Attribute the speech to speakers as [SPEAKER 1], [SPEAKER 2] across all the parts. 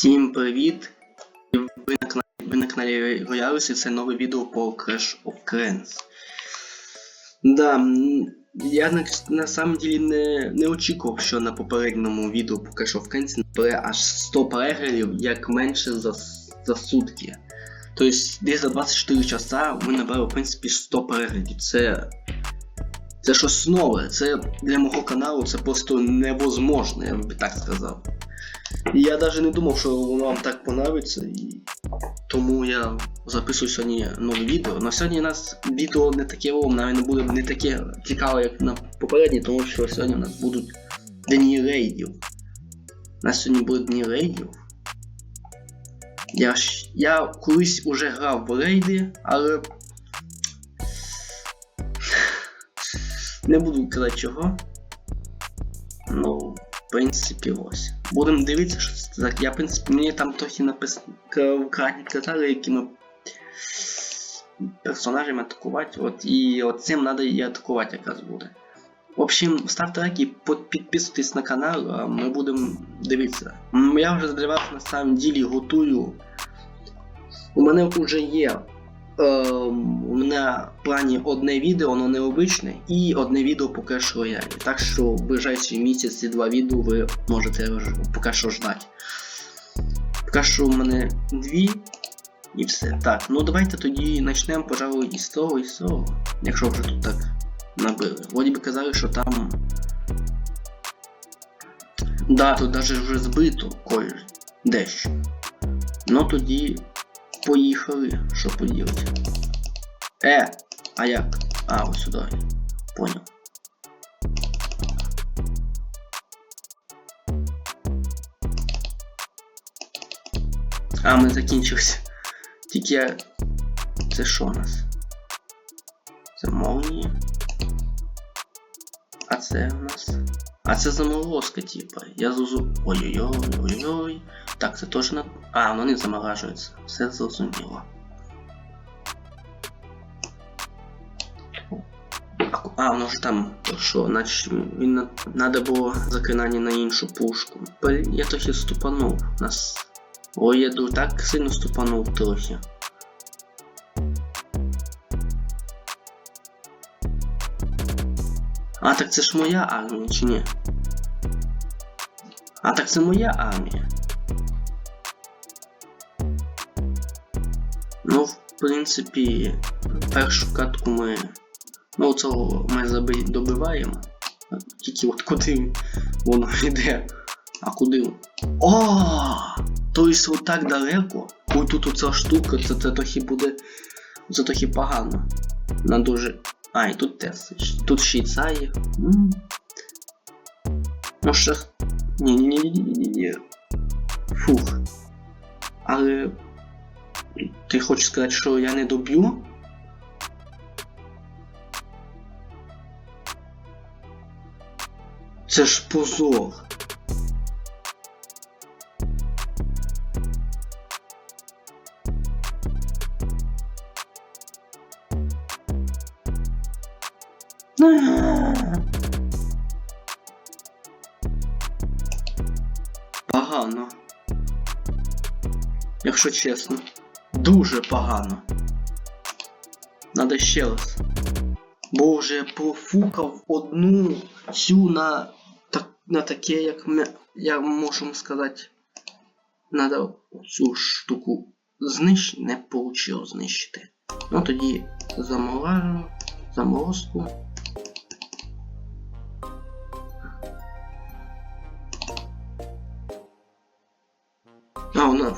[SPEAKER 1] Всім привіт! Ви на каналі, ви на каналі Royals і це нове відео по Crash of Clans. Да, я на, на самом деле не, не очікував, що на попередньому відео по Crash of Clans набере аж 100 переглядів, як менше за, за сутки. Тобто десь за 24 часа ми набрали, в принципі, 100 переглядів. Це. Це щось нове. Це для мого каналу це просто невозможно, я би так сказав. І я навіть не думав, що воно вам так понравиться, і тому я записую сьогодні нове відео. На сьогодні у нас відео не таке о, навіть не буде не таке цікаве, як на попереднє, тому що сьогодні у нас будуть дні рейдів. У нас сьогодні будуть дні рейдів. Я, я колись уже грав в рейди, але. Не буду казати чого. Ну, в принципі, ось. Будемо дивитися, що це так. Я, в принципі, мені там трохи написано вкратні казали, якими персонажами атакувати. От, і от цим треба і атакувати якраз буде. В общем, ставте лайки, підписуйтесь на канал, ми будемо дивитися. Я вже вас на самом ділі готую. У мене вже є. Ем, у мене в плані одне відео, воно необичне, і одне відео по Clash Royale. Так що в ближайші місяці два відео ви можете поки що ждати. Поки що у мене дві і все. Так, ну давайте тоді почнемо, пожалуй, із того, і з того. Якщо вже тут так набили. Вроді би казали, що там. Да, тут навіть вже збито кое дещо. Ну тоді поїхали. Що поділити? Е, а як? А, ось сюди. Понял. А, ми закінчився. Тільки я... Це що у нас? Це молнії. А це у нас. А це заморозка, типа. Я зузу. Ой-ой-ой, ой-ой. Так, це теж на. А, воно не заморажується. Все зрозуміло. А, воно ж там, що, значить, він на... надо було заклинання на іншу пушку. Я трохи ступанув. Нас. Ой, я так сильно ступанув трохи. А, так це ж моя армія, чи ні? А, так це моя армія. Ну, в принципі, першу катку ми. Ну, цього ми заби... добиваємо. Тільки от куди воно йде. А куди? О! Тобто так далеко. Ой, тут оця штука, це, це трохи буде. Це трохи погано. На дуже. А, і тут теж. Тут Швейцарія. М. Ну що. ні ні ні ні ні ні Фух. Але. Ти хочеш сказати, що я не доб'ю? Це ж позор. Якщо чесно. Дуже погано. Надо ще раз. Боже, профукав одну цю на, так, на таке, як ми, я можу сказати. Надо цю штуку знищити. Не вийшло знищити. Ну тоді заморожу, заморозку.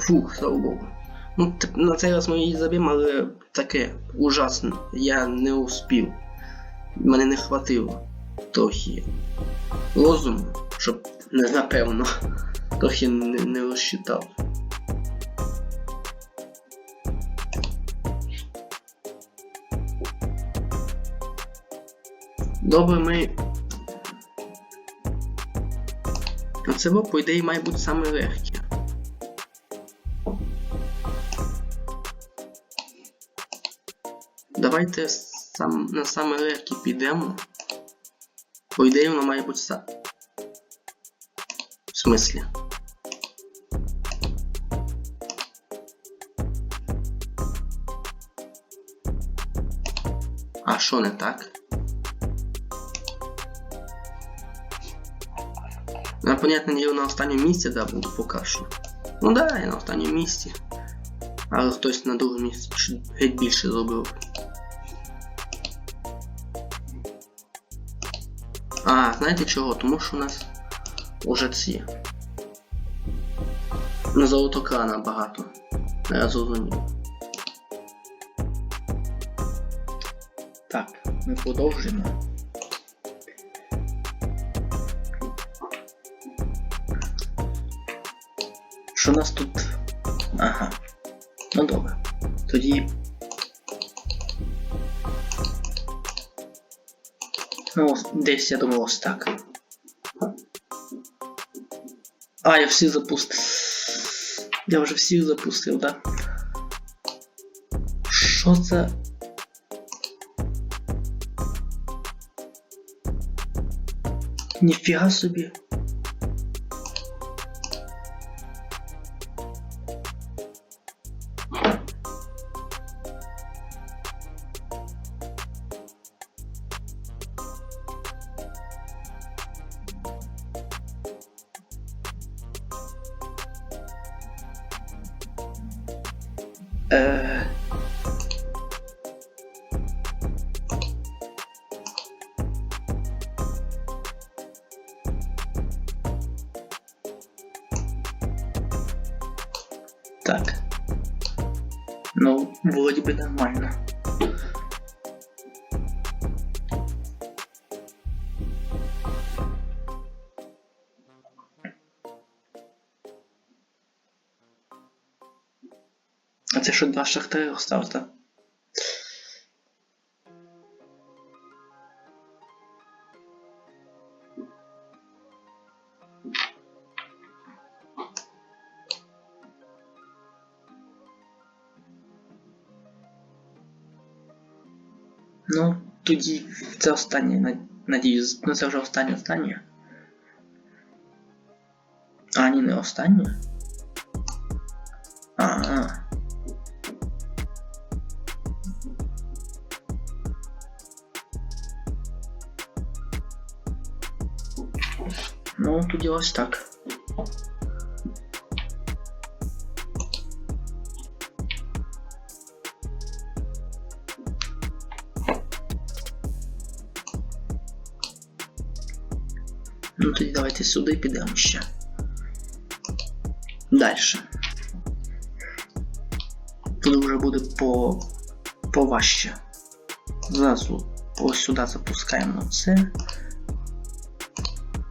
[SPEAKER 1] Фух, слава Богу. Ну, на цей раз ми її заб'ємо, але таке ужасно. Я не успів. Мене не хватило трохи розуму, щоб не напевно, трохи не, не розчитав. Добре, ми. А це по ідеї має бути саме легке. Давайте сам, на саме легкі підемо. По ідеї воно має бути са. В смислі. А що не так? Я, понятно, я на останньому місці, да, буду покажу. Ну да, я на останньому місці. Але хтось на другому місці геть більше зробив. А, знаєте чого? Тому що у нас уже ці. На золотокрана багато. Я зрозумів. Так, ми продовжуємо. Що у нас тут? Ага. Ну добре. Тоді. Ну, ось десь я думав ось так. А, я всі запустив. Я вже всіх запустив, да? Що це? Ніфіга собі. Так. Ну, вроде бы нормально. Це що два шахтарі осталось, так? Ну, тоді це останнє, надіюсь. Ну це вже останнє останнє. А, ні, не останнє. А, ось так. Ну тоді давайте сюди підемо ще. Дальше. Тут вже буде по поважче. Зразу ось сюди запускаємо це.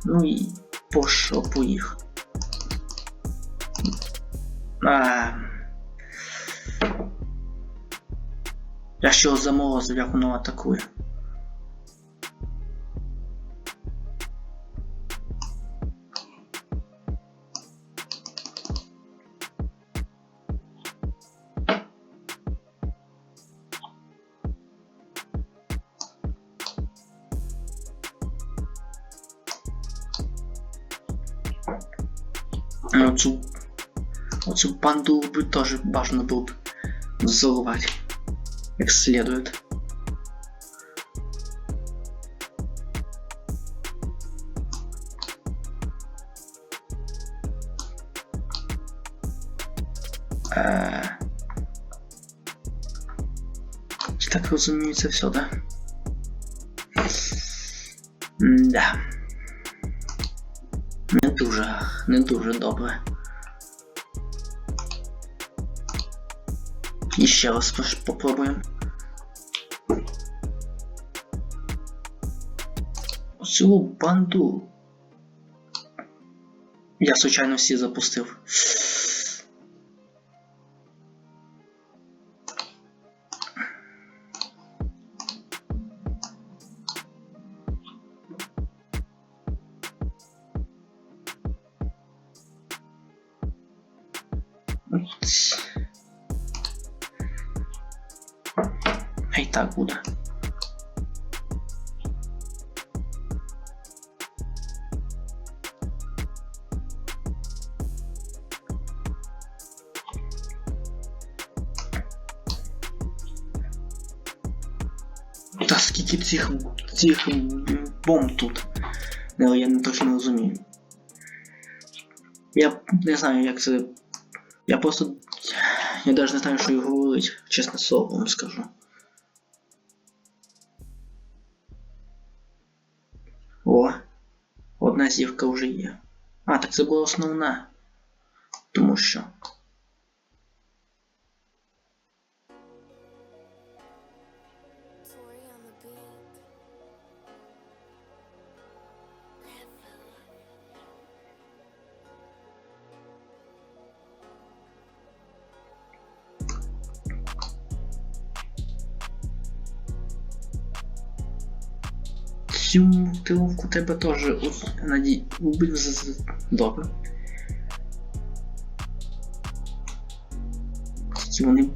[SPEAKER 1] Ну і по шопу їх. А... Я ще його заморозив, як воно атакує. Оцю банду бы тоже бажано было бы взорвать как следует. Так це все, да? Да. Не дуже, не дуже добре. І ще раз пош- попробуємо. Цю банду. Я случайно всі запустив. Хай так буде. Та скільки цих, цих бомб тут? Ну, я не точно розумію. Я не знаю, як це. Я просто. Я навіть не знаю, що й говорить, чесне слово вам скажу. Одна зірка вже є. А, так це була основна. Тому що. Цю мотивовку тебе теж от, наді... убив з... з- Добре. Тільки вони.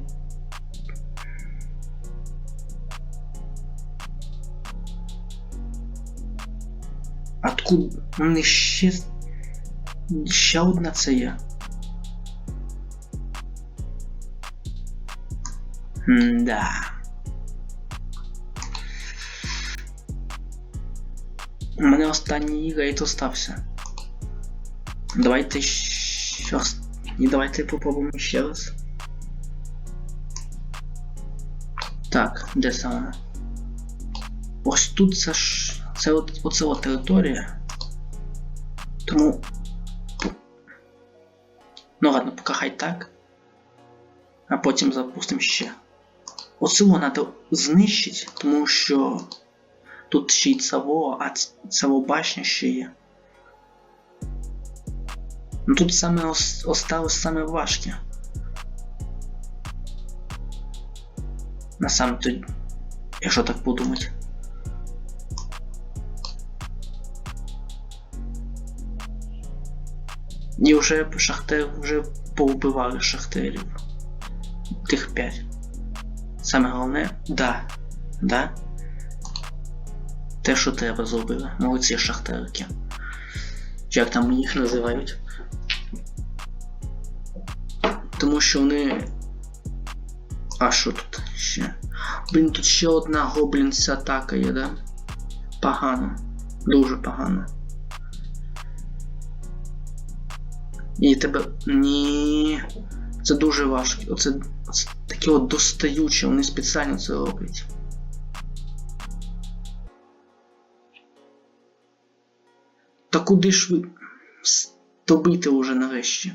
[SPEAKER 1] Откуда? У мене ще. Ще одна це є. Да. У мене останній рейд остався. Давайте ще раз. І давайте попробуємо ще раз. Так, де саме? Ось тут це ж. Це от, оце от територія. Тому. Ну ладно, поки хай так. А потім запустимо ще. Оцього треба знищити, тому що тут ще й цаво, а цаво башня ще є. Ну тут саме осталось саме важке. На сам то, якщо так подумати. І вже шахтер вже повбивали шахтерів. Тих п'ять. Саме головне, да. Да. Те, що треба зробили. Молодці шахтерики. Чи як там їх називають. Тому що вони. А що тут ще? Блін, тут ще одна гоблінця атака є, да? Погано. Дуже погано. І тебе. Ні. Це дуже важко. Оце, таке от достаюче, вони спеціально це роблять. Та куди ж ви добити уже нарешті?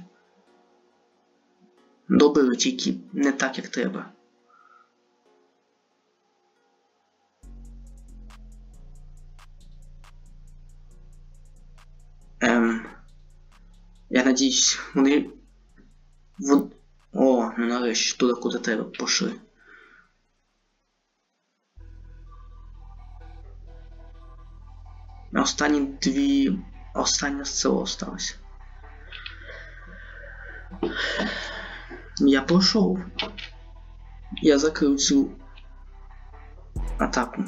[SPEAKER 1] Добили тільки не так, як треба. Ем. Я надіюсь, вони. Вон... О, ну нарешті туди, куди треба пошли. Останні дві. Останнє село осталось. Я пошов. Я закрив цю атаку.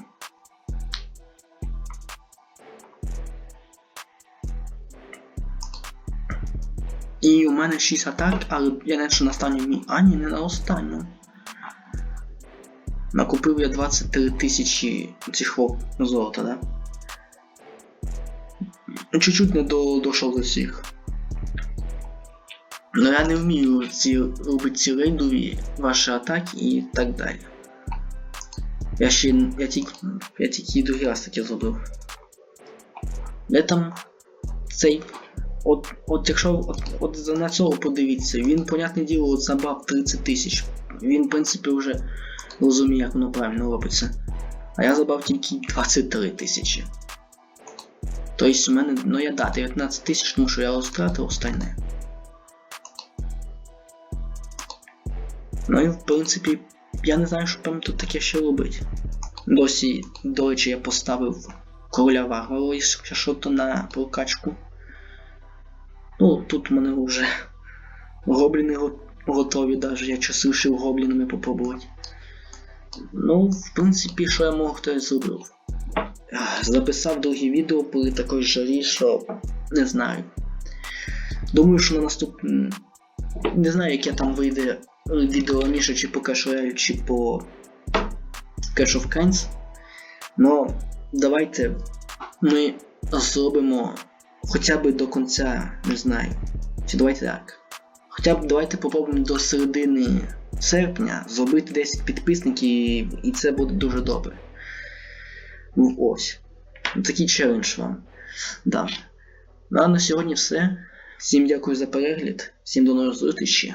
[SPEAKER 1] І у мене 6 атак, але я не на останню мі. А, не на останню. Накупив я 23 тисячі цих золота, да? Чуть-чуть не до, дошов до всіх. Ну я не вмію ці, робити ці рейдові ваші атаки і так далі. Я ще я тільки, я тільки другий раз таке зробив. Де там цей. От, от якщо от, от на цього подивіться, він, понятне діло, от забрав 30 тисяч. Він, в принципі, вже розуміє, як воно правильно робиться. А я забрав тільки 23 тисячі. Тобто у мене, ну я да, 19 тисяч, тому що я розтратив остальне. Ну і в принципі, я не знаю, що там тут таке ще робити. Досі, до речі, я поставив короля варвару, якщо що то на прокачку. Ну, тут в мене вже гобліни готові, даже я час вирішив гоблінами попробувати. Ну, в принципі, що я мог, то я зробив. Записав друге відео, були такої жарі, що не знаю. Думаю, що на наступному. Не знаю, яке там вийде відео раніше, чи по Clash чи по Clash of Clans. Ну, давайте ми зробимо хоча б до кінця, не знаю. Чи давайте так. Хоча б давайте попробуємо до середини серпня зробити 10 підписників, і це буде дуже добре. Ну ось. Такий челендж вам. Да. Ну а на сьогодні все. Всім дякую за перегляд, всім до нових зустрічі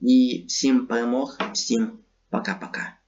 [SPEAKER 1] і всім перемог, всім пока-пока.